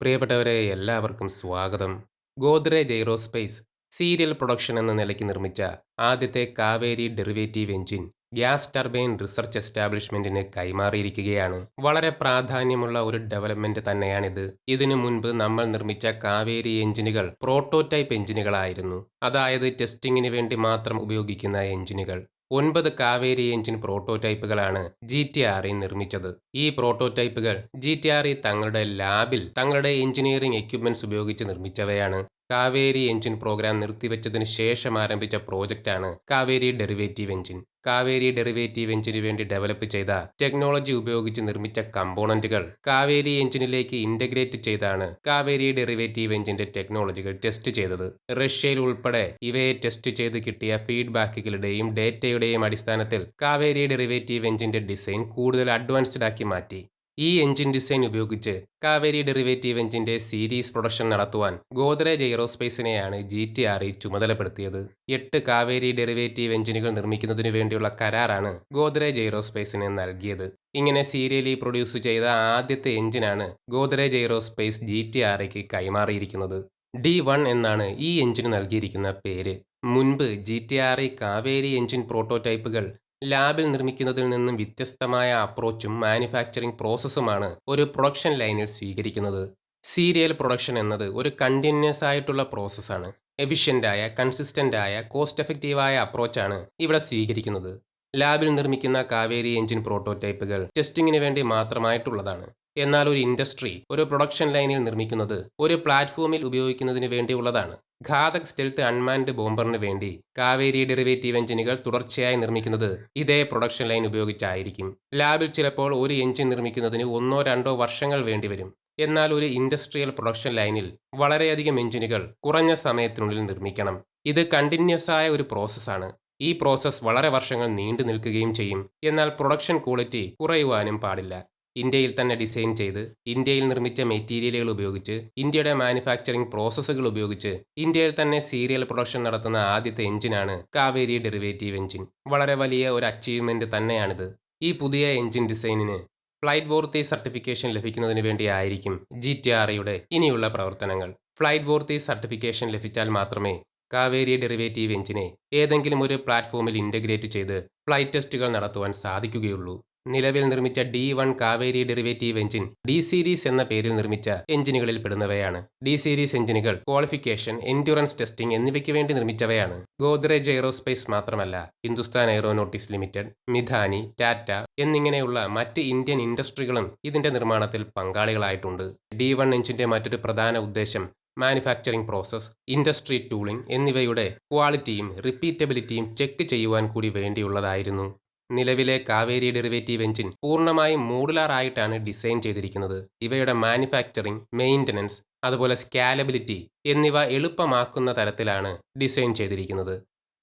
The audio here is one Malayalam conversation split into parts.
പ്രിയപ്പെട്ടവരെ എല്ലാവർക്കും സ്വാഗതം. ഗോദ്രേജ് എയ്റോസ്പേസ് സീരിയൽ പ്രൊഡക്ഷൻ എന്ന നിലയ്ക്ക് നിർമ്മിച്ച ആദ്യത്തെ Kaveri derivative engine gas turbine research എസ്റ്റാബ്ലിഷ്മെന്റിന് കൈമാറിയിരിക്കുകയാണ്. വളരെ പ്രാധാന്യമുള്ള ഒരു ഡെവലപ്മെന്റ് തന്നെയാണിത്. ഇതിനു മുൻപ് നമ്മൾ നിർമ്മിച്ച കാവേരി എഞ്ചിനുകൾ പ്രോട്ടോടൈപ്പ് എഞ്ചിനുകളായിരുന്നു. അതായത് ടെസ്റ്റിങ്ങിന് വേണ്ടി മാത്രം ഉപയോഗിക്കുന്ന എഞ്ചിനുകൾ. ഒൻപത് കാവേരി എഞ്ചിൻ പ്രോട്ടോടൈപ്പുകളാണ് ജി ടി ആർ ഇ നിർമ്മിച്ചത്. ഈ പ്രോട്ടോടൈപ്പുകൾ ജി ടി ആർ ഇ തങ്ങളുടെ ലാബിൽ തങ്ങളുടെ എഞ്ചിനീയറിംഗ് എക്യുപ്മെന്റ്സ് ഉപയോഗിച്ച് നിർമ്മിച്ചവയാണ്. കാവേരി എഞ്ചിൻ പ്രോഗ്രാം നിർത്തിവെച്ചതിന് ശേഷം ആരംഭിച്ച പ്രോജക്റ്റാണ് Kaveri derivative engine. Kaveri derivative എഞ്ചിന് വേണ്ടി ഡെവലപ്പ് ചെയ്ത ടെക്നോളജി ഉപയോഗിച്ച് നിർമ്മിച്ച കമ്പോണന്റുകൾ കാവേരി എഞ്ചിനിലേക്ക് ഇന്റഗ്രേറ്റ് ചെയ്താണ് കാവേരി ഡെറിവേറ്റീവ് എഞ്ചിന്റെ ടെക്നോളജികൾ ടെസ്റ്റ് ചെയ്തത്. റഷ്യയിൽ ഉൾപ്പെടെ ഇവയെ ടെസ്റ്റ് ചെയ്ത് കിട്ടിയ ഫീഡ്ബാക്കുകളുടെയും ഡേറ്റയുടെയും അടിസ്ഥാനത്തിൽ കാവേരി ഡെറിവേറ്റീവ് എഞ്ചിന്റെ ഡിസൈൻ കൂടുതൽ അഡ്വാൻസ്ഡ് ആക്കി മാറ്റി. ഈ എഞ്ചിൻ ഡിസൈൻ ഉപയോഗിച്ച് കാവേരി ഡെറിവേറ്റീവ് എഞ്ചിന്റെ സീരീസ് പ്രൊഡക്ഷൻ നടത്തുവാൻ ഗോദ്രേജ് എയ്റോസ്പേസിനെയാണ് ജി ടി ആർ ഇ ചുമതലപ്പെടുത്തിയത്. എട്ട് കാവേരി ഡെറിവേറ്റീവ് എഞ്ചിനുകൾ നിർമ്മിക്കുന്നതിനു വേണ്ടിയുള്ള കരാറാണ് ഗോദ്രേജ് എയ്റോസ്പേസിന് നൽകിയത്. ഇങ്ങനെ സീരിയലി പ്രൊഡ്യൂസ് ചെയ്ത ആദ്യത്തെ എഞ്ചിനാണ് Godrej aerospace G T R ഇക്ക് കൈമാറിയിരിക്കുന്നത്. ഡി വൺ എന്നാണ് ഈ എഞ്ചിന് നൽകിയിരിക്കുന്ന പേര്. മുൻപ് G T R E Kaveri engine പ്രോട്ടോടൈപ്പുകൾ ലാബിൽ നിർമ്മിക്കുന്നതിൽ നിന്നും വ്യത്യസ്തമായ അപ്രോച്ചും മാനുഫാക്ചറിംഗ് പ്രോസസ്സുമാണ് ഒരു പ്രൊഡക്ഷൻ ലൈനിൽ സ്വീകരിക്കുന്നത്. സീരിയൽ പ്രൊഡക്ഷൻ എന്നത് ഒരു കണ്ടിന്യൂസ് ആയിട്ടുള്ള പ്രോസസ്സാണ് എഫിഷ്യന്റായ കൺസിസ്റ്റന്റായ കോസ്റ്റ് എഫക്റ്റീവായ അപ്രോച്ചാണ് ഇവിടെ സ്വീകരിക്കുന്നത്. ലാബിൽ നിർമ്മിക്കുന്ന കാവേരി എഞ്ചിൻ പ്രോട്ടോടൈപ്പുകൾ ടെസ്റ്റിങ്ങിന് വേണ്ടി മാത്രമായിട്ടുള്ളതാണ്. എന്നാൽ ഒരു ഇൻഡസ്ട്രി ഒരു പ്രൊഡക്ഷൻ ലൈനിൽ നിർമ്മിക്കുന്നത് ഒരു പ്ലാറ്റ്ഫോമിൽ ഉപയോഗിക്കുന്നതിന് വേണ്ടിയുള്ളതാണ്. ഘാതക് സ്റ്റെൽത്ത് അൺമാൻഡ് ബോംബറിന് വേണ്ടി കാവേരി ഡെറിവേറ്റീവ് എഞ്ചിനുകൾ തുടർച്ചയായി നിർമ്മിക്കുന്നത് ഇതേ പ്രൊഡക്ഷൻ ലൈൻ ഉപയോഗിച്ചായിരിക്കും. ലാബിൽ ചിലപ്പോൾ ഒരു എഞ്ചിൻ നിർമ്മിക്കുന്നതിന് ഒന്നോ രണ്ടോ വർഷങ്ങൾ വേണ്ടിവരും. എന്നാൽ ഒരു ഇൻഡസ്ട്രിയൽ പ്രൊഡക്ഷൻ ലൈനിൽ വളരെയധികം എഞ്ചിനുകൾ കുറഞ്ഞ സമയത്തിനുള്ളിൽ നിർമ്മിക്കണം. ഇത് കണ്ടിന്യൂസ് ആയ ഒരു പ്രോസസ്സാണ്. ഈ പ്രോസസ്സ് വളരെ വർഷങ്ങൾ നീണ്ടു നിൽക്കുകയും ചെയ്യും. എന്നാൽ പ്രൊഡക്ഷൻ ക്വാളിറ്റി കുറയുവാനും പാടില്ല. ഇന്ത്യയിൽ തന്നെ ഡിസൈൻ ചെയ്ത് ഇന്ത്യയിൽ നിർമ്മിച്ച മെറ്റീരിയലുകൾ ഉപയോഗിച്ച് ഇന്ത്യയുടെ മാനുഫാക്ചറിംഗ് പ്രോസസ്സുകൾ ഉപയോഗിച്ച് ഇന്ത്യയിൽ തന്നെ സീരിയൽ പ്രൊഡക്ഷൻ നടത്തുന്ന ആദ്യത്തെ എഞ്ചിനാണ് കാവേരി ഡെറിവേറ്റീവ് എഞ്ചിൻ. വളരെ വലിയ ഒരു അച്ചീവ്മെന്റ് തന്നെയാണിത്. ഈ പുതിയ എഞ്ചിൻ ഡിസൈനിന് ഫ്ലൈറ്റ് വോർത്തി സർട്ടിഫിക്കേഷൻ ലഭിക്കുന്നതിന് വേണ്ടിയായിരിക്കും ജി ടി ആർ ഇയുടെ ഇനിയുള്ള പ്രവർത്തനങ്ങൾ. ഫ്ലൈറ്റ് വോർത്തി സർട്ടിഫിക്കേഷൻ ലഭിച്ചാൽ മാത്രമേ കാവേരി ഡെറിവേറ്റീവ് എഞ്ചിനെ ഏതെങ്കിലും ഒരു പ്ലാറ്റ്ഫോമിൽ ഇന്റഗ്രേറ്റ് ചെയ്ത് ഫ്ലൈറ്റ് ടെസ്റ്റുകൾ നടത്തുവാൻ സാധിക്കുകയുള്ളൂ. നിലവിൽ നിർമ്മിച്ച D one Kaveri derivative engine D series എന്ന പേരിൽ നിർമ്മിച്ച എഞ്ചിനുകളിൽ പെടുന്നവയാണ്. ഡി സീരീസ് എഞ്ചിനുകൾ ക്വാളിഫിക്കേഷൻ എൻഡ്യൂറൻസ് ടെസ്റ്റിംഗ് എന്നിവയ്ക്ക് വേണ്ടി നിർമ്മിച്ചവയാണ്. ഗോദ്രേജ് എയ്റോസ്പേസ് മാത്രമല്ല ഹിന്ദുസ്ഥാൻ എയ്റോനോട്ടിക്സ് ലിമിറ്റഡ് മിധാനി ടാറ്റ എന്നിങ്ങനെയുള്ള മറ്റ് ഇന്ത്യൻ ഇൻഡസ്ട്രികളും ഇതിന്റെ നിർമ്മാണത്തിൽ പങ്കാളികളായിട്ടുണ്ട്. ഡി വൺ എഞ്ചിന്റെ മറ്റൊരു പ്രധാന ഉദ്ദേശം മാനുഫാക്ചറിംഗ് പ്രോസസ് ഇൻഡസ്ട്രി ടൂളിംഗ് എന്നിവയുടെ ക്വാളിറ്റിയും റിപ്പീറ്റബിലിറ്റിയും ചെക്ക് ചെയ്യുവാൻ കൂടി വേണ്ടിയുള്ളതായിരുന്നു. നിലവിലെ കാവേരി ഡെറിവേറ്റീവ് എഞ്ചിൻ പൂർണമായും മോഡുലാർ ആയിട്ടാണ് ഡിസൈൻ ചെയ്തിരിക്കുന്നത്. ഇവയുടെ മാനുഫാക്ചറിംഗ് മെയിന്റനൻസ് അതുപോലെ സ്കാലബിലിറ്റി എന്നിവ എളുപ്പമാക്കുന്ന തരത്തിലാണ് ഡിസൈൻ ചെയ്തിരിക്കുന്നത്.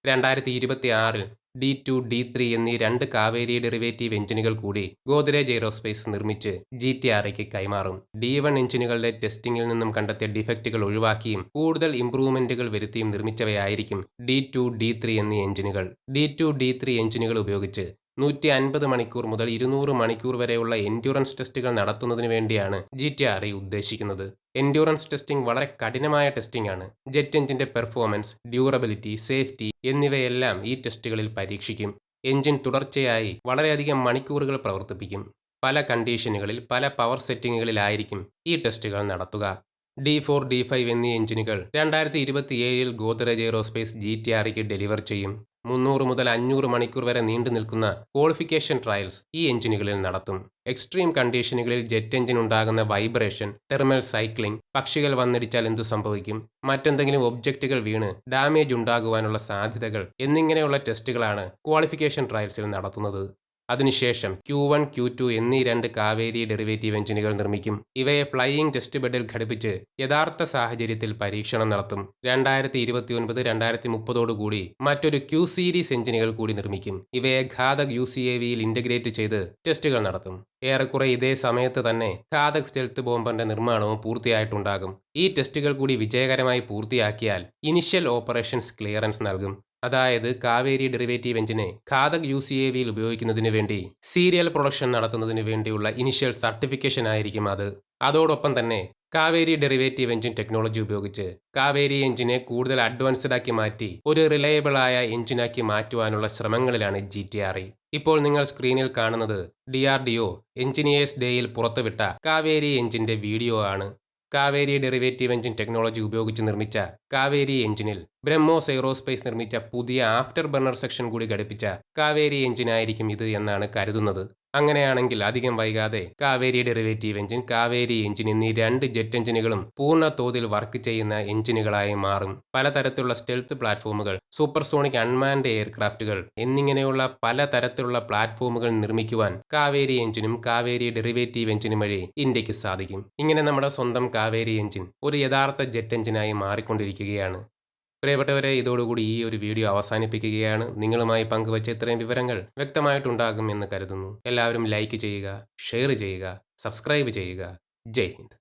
രണ്ടായിരത്തി ഇരുപത്തി ആറിൽ ഡി ടു ഡി ത്രീ എന്നീ രണ്ട് കാവേരി ഡെറിവേറ്റീവ് എഞ്ചിനുകൾ കൂടി ഗോദ്രേജ് എയ്റോസ്പേസ് നിർമ്മിച്ച് ജി ടി ആർഐക്ക് കൈമാറും. ഡി വൺ എഞ്ചിനുകളുടെ ടെസ്റ്റിംഗിൽ നിന്നും കണ്ടെത്തിയ ഡിഫക്റ്റുകൾ ഒഴിവാക്കിയും കൂടുതൽ ഇംപ്രൂവ്മെന്റുകൾ വരുത്തിയും നിർമ്മിച്ചവയായിരിക്കും ഡി ടു ഡി ത്രീ എന്നീ എഞ്ചിനുകൾ. ഡി ടു ഡി ത്രീ എഞ്ചിനുകൾ ഉപയോഗിച്ച് നൂറ്റി അൻപത് മണിക്കൂർ മുതൽ ഇരുന്നൂറ് മണിക്കൂർ വരെയുള്ള എൻഡ്യൂറൻസ് ടെസ്റ്റുകൾ നടത്തുന്നതിന് വേണ്ടിയാണ് ജി ടി ആർ ഇ ഉദ്ദേശിക്കുന്നത്. എൻഡ്യൂറൻസ് ടെസ്റ്റിംഗ് വളരെ കഠിനമായ ടെസ്റ്റിംഗ് ആണ്. ജെറ്റ് എഞ്ചിന്റെ പെർഫോമൻസ് ഡ്യൂറബിലിറ്റി സേഫ്റ്റി എന്നിവയെല്ലാം ഈ ടെസ്റ്റുകളിൽ പരീക്ഷിക്കും. എഞ്ചിൻ തുടർച്ചയായി വളരെയധികം മണിക്കൂറുകൾ പ്രവർത്തിപ്പിക്കും. പല കണ്ടീഷനുകളിൽ പല പവർ സെറ്റിങ്ങുകളിലായിരിക്കും ഈ ടെസ്റ്റുകൾ നടത്തുക. ഡി ഫോർ ഡി ഫൈവ് എന്നീ എഞ്ചിനുകൾ രണ്ടായിരത്തി ഇരുപത്തിയേഴിൽ ഗോദ്രേജ് എയ്റോസ്പേസ് ജി ടി ആർക്ക് ഡെലിവർ ചെയ്യും. മുന്നൂറ് മുതൽ അഞ്ഞൂറ് മണിക്കൂർ വരെ നീണ്ടു നിൽക്കുന്ന ക്വാളിഫിക്കേഷൻ ട്രയൽസ് ഈ എഞ്ചിനുകളിൽ നടത്തും. എക്സ്ട്രീം കണ്ടീഷനുകളിൽ ജെറ്റ് എഞ്ചിൻ ഉണ്ടാകുന്ന വൈബ്രേഷൻ തെർമൽ സൈക്ലിംഗ് പക്ഷികൾ വന്നിടിച്ചാൽ എന്തു സംഭവിക്കും? മറ്റെന്തെങ്കിലും ഒബ്ജക്റ്റുകൾ വീണ് ഡാമേജ് ഉണ്ടാകുവാനുള്ള സാധ്യതകൾ എന്നിങ്ങനെയുള്ള ടെസ്റ്റുകളാണ് ക്വാളിഫിക്കേഷൻ ട്രയൽസിൽ നടത്തുന്നത്. അതിനുശേഷം ക്യൂ വൺ ക്യൂ ടു എന്നീ രണ്ട് കാവേരി ഡെറിവേറ്റീവ് എഞ്ചിനുകൾ നിർമ്മിക്കും. ഇവയെ ഫ്ലൈയിംഗ് ടെസ്റ്റ് ബെഡിൽ ഘടിപ്പിച്ച് യഥാർത്ഥ സാഹചര്യത്തിൽ പരീക്ഷണം നടത്തും. രണ്ടായിരത്തി ഇരുപത്തി ഒൻപത് രണ്ടായിരത്തി മുപ്പതോടുകൂടി മറ്റൊരു ക്യൂ സീരീസ് എഞ്ചിനുകൾ കൂടി നിർമ്മിക്കും. ഇവയെ ഘാതക് യു സി എ വിയിൽ ഇന്റഗ്രേറ്റ് ചെയ്ത് ടെസ്റ്റുകൾ നടത്തും. ഏറെക്കുറെ ഇതേ സമയത്ത് തന്നെ ഘാതക് സ്റ്റെൽത്ത് ബോംബറിന്റെ നിർമ്മാണവും പൂർത്തിയായിട്ടുണ്ടാകും. ഈ ടെസ്റ്റുകൾ കൂടി വിജയകരമായി പൂർത്തിയാക്കിയാൽ ഇനിഷ്യൽ ഓപ്പറേഷൻസ് ക്ലിയറൻസ് നൽകും. അതായത് കാവേരി ഡെറിവേറ്റീവ് എഞ്ചിനെ ഖാദക് യു സി എ വിയിൽ ഉപയോഗിക്കുന്നതിന് വേണ്ടി സീരിയൽ പ്രൊഡക്ഷൻ നടത്തുന്നതിന് വേണ്ടിയുള്ള ഇനിഷ്യൽ സർട്ടിഫിക്കേഷൻ ആയിരിക്കും അത്. അതോടൊപ്പം തന്നെ കാവേരി ഡെറിവേറ്റീവ് എഞ്ചിൻ ടെക്നോളജി ഉപയോഗിച്ച് കാവേരി എഞ്ചിനെ കൂടുതൽ അഡ്വാൻസ്ഡ് ആക്കി മാറ്റി ഒരു റിലയബിൾ ആയ എഞ്ചിനാക്കി മാറ്റുവാനുള്ള ശ്രമങ്ങളിലാണ് ജി ടി ആർ ഇ. ഇപ്പോൾ നിങ്ങൾ സ്ക്രീനിൽ കാണുന്നത് D R D O engineers ഡേയിൽ പുറത്തുവിട്ട കാവേരി എഞ്ചിന്റെ വീഡിയോ ആണ്. കാവേരി ഡെറിവേറ്റീവ് എഞ്ചിൻ ടെക്നോളജി ഉപയോഗിച്ച് നിർമ്മിച്ച കാവേരി എഞ്ചിനിൽ ബ്രഹ്മോസ് എയ്റോസ്പേസ് നിർമ്മിച്ച പുതിയ ആഫ്റ്റർ ബർണർ സെക്ഷൻ കൂടി ഘടിപ്പിച്ച കാവേരി എഞ്ചിനായിരിക്കും ഇത് എന്നാണ് കരുതുന്നത്. അങ്ങനെയാണെങ്കിൽ അധികം വൈകാതെ Kaveri derivative engine Kaveri engine എന്നീ രണ്ട് ജെറ്റ് എഞ്ചിനുകളും പൂർണ തോതിൽ വർക്ക് ചെയ്യുന്ന എഞ്ചിനുകളായി മാറും. പലതരത്തിലുള്ള സ്റ്റെൽത്ത് പ്ലാറ്റ്ഫോമുകൾ സൂപ്പർസോണിക് അൺമാൻഡ് എയർക്രാഫ്റ്റുകൾ എന്നിങ്ങനെയുള്ള പലതരത്തിലുള്ള പ്ലാറ്റ്ഫോമുകൾ നിർമ്മിക്കുവാൻ കാവേരി എഞ്ചിനും കാവേരി ഡെറിവേറ്റീവ് എഞ്ചിനും വഴി ഇന്ത്യയ്ക്ക് സാധിക്കും. ഇങ്ങനെ നമ്മുടെ സ്വന്തം കാവേരി എഞ്ചിൻ ഒരു യഥാർത്ഥ ജെറ്റ് എഞ്ചിനായി മാറിക്കൊണ്ടിരിക്കുകയാണ്. പ്രിയപ്പെട്ടവരെ ഇതോടുകൂടി ഈ ഒരു വീഡിയോ അവസാനിപ്പിക്കുകയാണ്. നിങ്ങളുമായി പങ്കുവച്ച ഇത്രയും വിവരങ്ങൾ വ്യക്തമായിട്ടുണ്ടാകും എന്ന് കരുതുന്നു. എല്ലാവരും ലൈക്ക് ചെയ്യുക ഷെയർ ചെയ്യുക സബ്സ്ക്രൈബ് ചെയ്യുക. ജയ് ഹിന്ദ്.